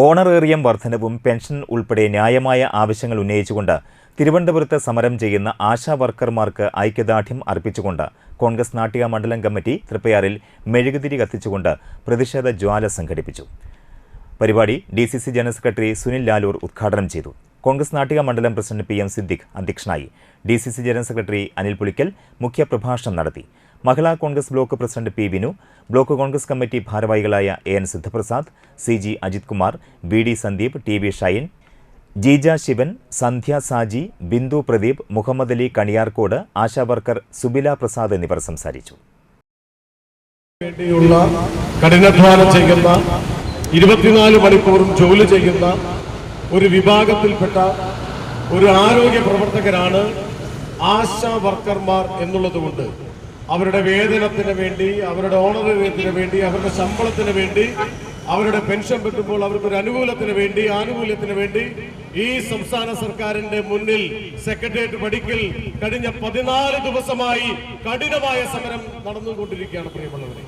Honorarium വർധനവും pension ഉൾപ്പെടെ ന്യായമായ ആവശ്യങ്ങൾ ഉന്നയിച്ചുകൊണ്ട് തിരുവനന്തപുരത്ത് സമരം ചെയ്യുന്ന ആശാ വർക്കർമാർക്ക് ഐക്യദാർഢ്യം അർപ്പിച്ചുകൊണ്ട് കോൺഗ്രസ് നാട്ടിക മണ്ഡലം കമ്മിറ്റി തൃപ്പയാറിൽ മെഴുകുതിരി കത്തിച്ചുകൊണ്ട് പ്രതിഷേധ ജ്വാല സംഘടിപ്പിച്ചു. പരിപാടി D C C general secretary Sunil Lalur ഉദ്ഘാടനം ചെയ്തു. കോൺഗ്രസ് നാട്ടിക മണ്ഡലം പ്രസിഡന്റ് പി എം സിദ്ദിഖ് അധ്യക്ഷനായി. D C C general secretary Anil Pulikkal മുഖ്യപ്രഭാഷണം നടത്തി. Mahila Congress block president P Vinu block Congress committee ഭാരവാഹികളായ A N Sidhaprasad C G Ajith Kumar B D Sandeep T V Shine Jeeja Sivan Sandhya Saji Bindu Pradeep Muhammad Ali Kaniyarkode ASHA worker Subila Prasad എന്നിവർ സംസാരിച്ചു. വേണ്ടിയുള്ള ചെയ്യുന്ന ഇരുപത്തിനാല് മണിക്കൂറും ജോലി ചെയ്യുന്ന ഒരു വിഭാഗത്തിൽപ്പെട്ട ഒരു ആരോഗ്യ പ്രവർത്തകരാണ് ആശാ വർക്കർമാർ എന്നുള്ളത് കൊണ്ട് അവരുടെ വേതനത്തിന് വേണ്ടി അവരുടെ ഓണറേറിയത്തിന് വേണ്ടി അവരുടെ ശമ്പളത്തിന് വേണ്ടി അവരുടെ പെൻഷൻ പറ്റുമ്പോൾ അവർക്ക് ഒരു അനുകൂലത്തിന് വേണ്ടി ആനുകൂല്യത്തിന് വേണ്ടി ഈ സംസ്ഥാന സർക്കാരിന്റെ മുന്നിൽ സെക്രട്ടേറിയറ്റ് പടിക്കൽ കഴിഞ്ഞ പതിനാല് ദിവസമായി കഠിനമായ സമരം നടന്നുകൊണ്ടിരിക്കുകയാണ് പ്രിയമുള്ളവരെ.